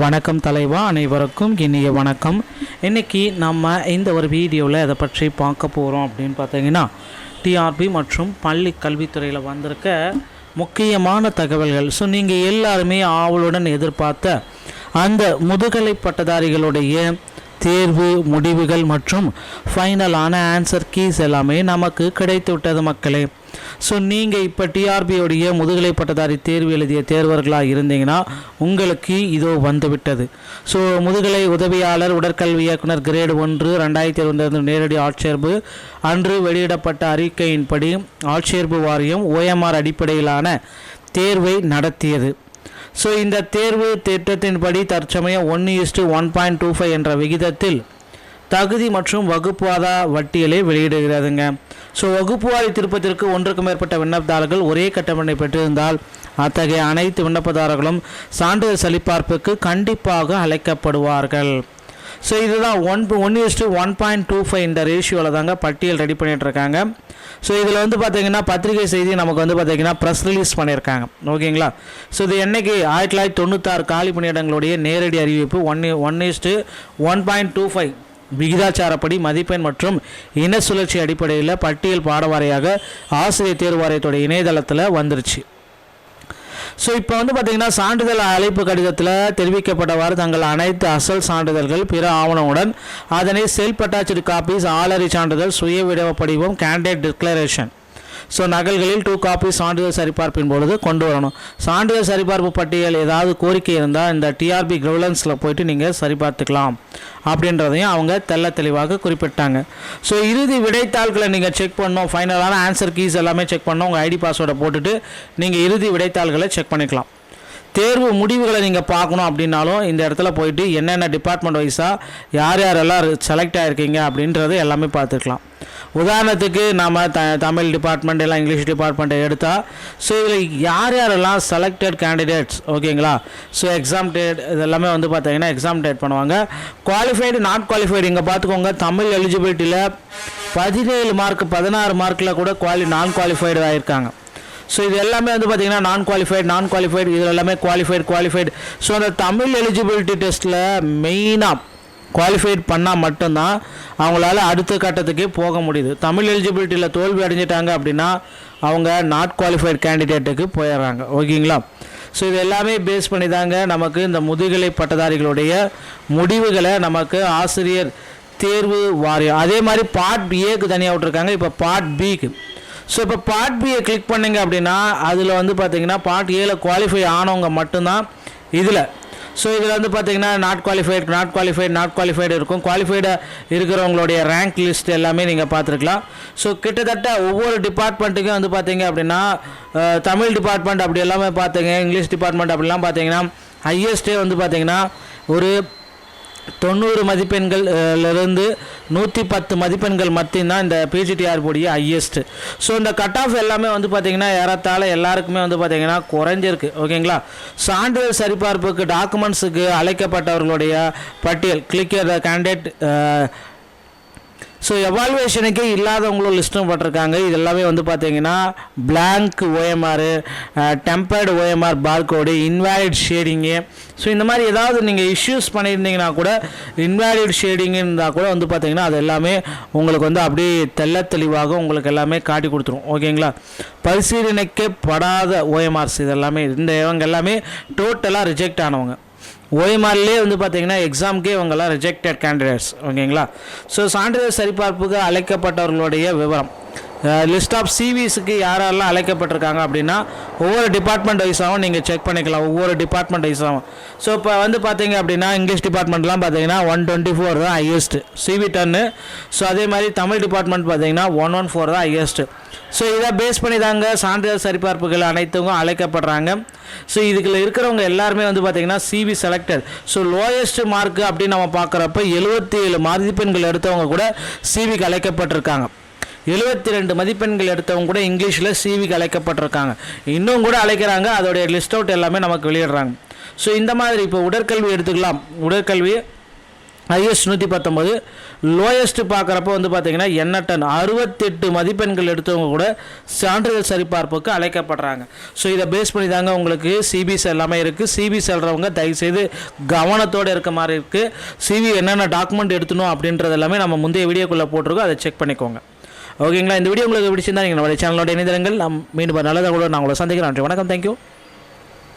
வணக்கம் தலைவா அனைவருக்கும் இனிய வணக்கம். இன்றைக்கி நம்ம இந்த ஒரு வீடியோவில் அதை பற்றி பார்க்க போகிறோம் அப்படின்னு பார்த்தீங்கன்னா டிஆர்பி மற்றும் பள்ளி கல்வித்துறையில் வந்திருக்க முக்கியமான தகவல்கள். ஸோ நீங்கள் எல்லாருமே ஆவலுடன் எதிர்பார்த்த அந்த முதுகலை பட்டதாரிகளுடைய தேர்வு முடிவுகள் மற்றும் ஃபைனலான ஆன்சர் கீஸ் எல்லாமே நமக்கு கிடைத்து விட்டது மக்களே. ஸோ நீங்கள் இப்போ டிஆர்பியோடைய முதுகலை பட்டதாரி தேர்வு எழுதிய தேர்வர்களாக இருந்தீங்கன்னா உங்களுக்கு இதோ வந்துவிட்டது ஸோ முதுகலை உதவியாளர் உடற்கல்வி இயக்குனர் கிரேடு ஒன்று ரெண்டாயிரத்தி இருபது நேரடி ஆட்சேர்ப்பு. அன்று வெளியிடப்பட்ட அறிக்கையின்படி ஆட்சேர்ப்பு வாரியம் ஓஎம்ஆர் அடிப்படையிலான தேர்வை நடத்தியது. ஸோ இந்த தேர்வு திட்டத்தின்படி தற்சமயம் ஒன்று is to one point two five என்ற விகிதத்தில் தகுதி மற்றும் வகுப்புவாதா வட்டியலை வெளியிடுகிறதுங்க. ஸோ வகுப்புவாரி திருப்பத்திற்கு ஒன்றுக்கும் மேற்பட்ட விண்ணப்பதாரர்கள் ஒரே கட்டமனை பெற்றிருந்தால் அத்தகைய அனைத்து விண்ணப்பதாரர்களும் சான்றிதழ் சரிபார்ப்புக்கு கண்டிப்பாக அழைக்கப்படுவார்கள். ஸோ இதுதான் one one is to one point two five இந்த ரேஷியோவில் தாங்க பட்டியல் ரெடி பண்ணிகிட்ருக்காங்க இருக்காங்க ஸோ இதில் வந்து பார்த்திங்கன்னா பத்திரிகை செய்தி நமக்கு வந்து பார்த்தீங்கன்னா ப்ரெஸ் ரிலீஸ் பண்ணியிருக்காங்க ஓகேங்களா? ஸோ இது என்னைக்கு? ஆயிரத்தி தொள்ளாயிரத்தி தொண்ணூத்தாறு காலி பணியிடங்களுடைய நேரடி அறிவிப்பு. One one is to one point two five விகிதாச்சாரப்படி மதிப்பெண் மற்றும் இன சுழற்சி அடிப்படையில் பட்டியல் பாடவாரியாக ஆசிரியர் தேர்வு வாரியத்தோட இணையதளத்தில் வந்துருச்சு. ஸோ இப்போ வந்து பார்த்திங்கன்னா சான்றிதழ் அழைப்பு கடிதத்தில் தெரிவிக்கப்பட்டவாறு தங்கள் அனைத்து அசல் சான்றிதழ்கள் பிற ஆவணமுடன் அதனை செல்ஃப் அட்டாச்சு காப்பீஸ் ஆளறி சான்றிதழ் சுய விடவ படிவம் கேண்டிடேட் டிக்ளரேஷன் ஸோ நகல்களில் டூ காப்பி சான்றிதழ் சரிபார்ப்பின் பொழுது கொண்டு வரணும். சான்றிதழ் சரிபார்ப்பு பட்டியல் ஏதாவது கோரிக்கை இருந்தால் இந்த டிஆர்பி கிரவுலன்ஸில் போயிட்டு நீங்கள் சரிபார்த்துக்கலாம் அப்படின்றதையும் அவங்க தெள்ள தெளிவாக குறிப்பிட்டாங்க. ஸோ இறுதி விடைத்தாள்களை நீங்கள் செக் பண்ணோம் ஃபைனலான ஆன்சர் கீஸ் எல்லாமே செக் பண்ணோம் உங்கள் ஐடி பாஸ்வேர்டை போட்டுட்டு நீங்கள் இறுதி விடைத்தாள்களை செக் பண்ணிக்கலாம். தேர்வு முடிவுகளை நீங்கள் பார்க்கணும் அப்படின்னாலும் இந்த இடத்துல போயிட்டு என்னென்ன டிபார்ட்மெண்ட் வைஸாக யார் யாரெல்லாம் செலக்ட் ஆகிருக்கீங்க அப்படின்றது எல்லாமே பார்த்துக்கலாம். உதாரணத்துக்கு நம்ம த தமிழ் டிபார்ட்மெண்ட் எல்லாம் இங்கிலீஷ் டிபார்ட்மெண்ட்டை எடுத்தால் ஸோ இதில் யார் யாரெல்லாம் செலக்டட் கேண்டிடேட்ஸ் ஓகேங்களா ஸோ எக்ஸாம் டேட் இதெல்லாமே வந்து பார்த்தீங்கன்னா எக்ஸாம் டேட் பண்ணுவாங்க. குவாலிஃபைடு நாட் குவாலிஃபைடு இங்கே பார்த்துக்கோங்க தமிழ் எலிஜிபிலிட்டியில் பதினேழு மார்க் பதினாறு மார்க்கில் கூட குவாலி நான் குவாலிஃபைடு ஆகியிருக்காங்க ஸோ இது எல்லாமே வந்து பார்த்தீங்கன்னா நான் குவாலிஃபைடு நான் குவாலிஃபைடு இதில் எல்லாமே குவாலிஃபைடு குவாலிஃபைடு ஸோ அந்த தமிழ் எலிஜிபிலிட்டி டெஸ்ட்டில் மெயினாக குவாலிஃபைட் பண்ணால் மட்டும்தான் அவங்களால அடுத்த கட்டத்துக்கே போக முடியுது. தமிழ் எலிஜிபிலிட்டியில் தோல்வி அடைஞ்சிட்டாங்க அப்படின்னா அவங்க நாட் குவாலிஃபைட் கேண்டிடேட்டுக்கு போயிடுறாங்க. ஓகேங்களா? ஸோ இது எல்லாமே பேஸ் பண்ணி தாங்க நமக்கு இந்த முதுகலை பட்டதாரிகளுடைய முடிவுகளை நமக்கு ஆசிரியர் தேர்வு வாரியம். அதே மாதிரி பார்ட் ஏக்கு தனியாக விட்ருக்காங்க இப்போ பார்ட் பிக்கு ஸோ இப்போ பார்ட் பியை கிளிக் பண்ணிங்க அப்படின்னா அதில் வந்து பார்த்தீங்கன்னா பார்ட் ஏல குவாலிஃபை ஆனவங்க மட்டும்தான் இதில். ஸோ இதில் வந்து பார்த்தீங்கன்னா not qualified not qualified not qualified இருக்கும். குவாலிஃபைடாக இருக்கிறவங்களுடைய ரேங்க் லிஸ்ட் எல்லாமே நீங்கள் பார்த்துருக்கலாம் ஸோ கிட்டத்தட்ட ஒவ்வொரு டிபார்ட்மெண்ட்டுக்கும் வந்து பார்த்தீங்க அப்படின்னா தமிழ் டிபார்ட்மெண்ட் அப்படி எல்லாமே பார்த்தீங்க இங்கிலீஷ் டிபார்ட்மெண்ட் அப்படிலாம் பார்த்தீங்கன்னா ஹையஸ்ட்டே வந்து பார்த்தீங்கன்னா ஒரு தொண்ணூறு மதிப்பெண்கள்லேருந்து நூற்றி பத்து மதிப்பெண்கள் மட்டும்தான் இந்த பிஜிடிஆர் போடிய ஹையஸ்ட்டு ஸோ இந்த கட் ஆஃப் எல்லாமே வந்து பார்த்திங்கன்னா ஏறத்தாழ எல்லாருக்குமே வந்து பார்த்திங்கன்னா குறைஞ்சிருக்கு. ஓகேங்களா சான்றிதழ் சரிபார்ப்புக்கு டாக்குமெண்ட்ஸுக்கு அழைக்கப்பட்டவர்களுடைய பட்டியல் கிளிக் கேண்டிடேட் ஸோ எவால்வேஷனுக்கே இல்லாதவங்களும் லிஸ்ட்டும் போட்டிருக்காங்க. இது எல்லாமே வந்து பார்த்தீங்கன்னா blank OMR tampered OMR barcode invalid shading so இந்த மாதிரி ஏதாவது நீங்கள் இஷ்யூஸ் பண்ணியிருந்தீங்கன்னா கூட இன்வேலிட் ஷேடிங் இருந்தால் கூட வந்து பார்த்தீங்கன்னா அது எல்லாமே உங்களுக்கு வந்து அப்படியே தெள்ள தெளிவாக உங்களுக்கு எல்லாமே காட்டி கொடுத்துரும். ஓகேங்களா பரிசீலனைக்கப்படாத ஓஎம்ஆர்ஸ் இது எல்லாமே இந்த இவங்க எல்லாமே டோட்டலாக ரிஜெக்ட் ஆனவங்க. ஓஎம்ஆர்லேயே வந்து பார்த்தீங்கன்னா எக்ஸாமுக்கே இவங்கெல்லாம் ரிஜெக்டட் கேண்டிடேட்ஸ் ஓகேங்களா? ஸோ சான்றிதழ் சரிபார்ப்புக்கு அழைக்கப்பட்டவர்களுடைய விவரம். லிஸ்ட் ஆஃப் சிவிஸுக்கு யாரெல்லாம் அழைக்கப்பட்டிருக்காங்க அப்படின்னா ஒவ்வொரு டிபார்ட்மெண்ட் வைஸாகவும் நீங்கள் செக் பண்ணிக்கலாம். ஒவ்வொரு டிபார்ட்மெண்ட் வைஸாகவும் ஸோ இப்போ வந்து பார்த்தீங்க அப்படின்னா இங்கிலீஷ் டிபார்ட்மெண்ட்லாம் பார்த்தீங்கன்னா ஒன் டுவெண்ட்டி ஃபோர் தான் ஹையஸ்ட்டு சிவி டன்னு ஸோ அதே மாதிரி தமிழ் டிபார்ட்மெண்ட் பார்த்தீங்கன்னா ஒன் ஒன் ஃபோர் தான் ஹையஸ்ட்டு ஸோ இதை பேஸ் பண்ணி தாங்க சான்றிதழ் சரிபார்ப்புகள் அனைத்துக்கும் அழைக்கப்படுறாங்க. ஸோ இதுக்குள்ள இருக்கிறவங்க எல்லாருமே வந்து பார்த்தீங்கன்னா CV selected so lowest mark அப்படின்னு நம்ம பார்க்குறப்ப எழுபத்தி ஏழு மதிப்பெண்கள் எடுத்தவங்க கூட சிவிக்கு அழைக்கப்பட்டிருக்காங்க. எழுபத்தி ரெண்டு மதிப்பெண்கள் எடுத்தவங்க கூட இங்கிலீஷில் சிவிக்கு அழைக்கப்பட்டிருக்காங்க. இன்னும் கூட அழைக்கிறாங்க அதோடைய லிஸ்ட் அவுட் எல்லாமே நமக்கு வெளியிடுறாங்க. ஸோ இந்த மாதிரி இப்போ உடற்கல்வி எடுத்துக்கலாம். உடற்கல்வி ஹையஸ்ட் நூற்றி பத்தொம்பது லோயஸ்ட்டு பார்க்குறப்ப வந்து பார்த்தீங்கன்னா எண்ணட்டன் அறுபத்தெட்டு மதிப்பெண்கள் எடுத்தவங்க கூட சான்றிதழ் சரிபார்ப்புக்கு அழைக்கப்படுறாங்க. ஸோ இதை பேஸ் பண்ணி தாங்க உங்களுக்கு சிபிஎஸ் எல்லாமே இருக்குது சிபி செல்றவங்க தயவுசெய்து கவனத்தோடு இருக்க மாதிரி இருக்குது சிவி என்னென்ன டாக்குமெண்ட் எடுத்தணும் அப்படின்றது எல்லாமே நம்ம முந்தைய வீடியோக்குள்ளே போட்டிருக்கோம். அதை செக் பண்ணிக்கோங்க. ஓகேங்களா இந்த வீடியோ உங்களுக்கு பிடிச்சிருந்தா நீங்கள் நம்மளுடைய சேனலோட இணைந்திருங்கள். நாம் மீண்டும் நல்லதாக கூட நான் உங்களை சந்திக்கிறேன். நன்றி வணக்கம் தேங்க்யூ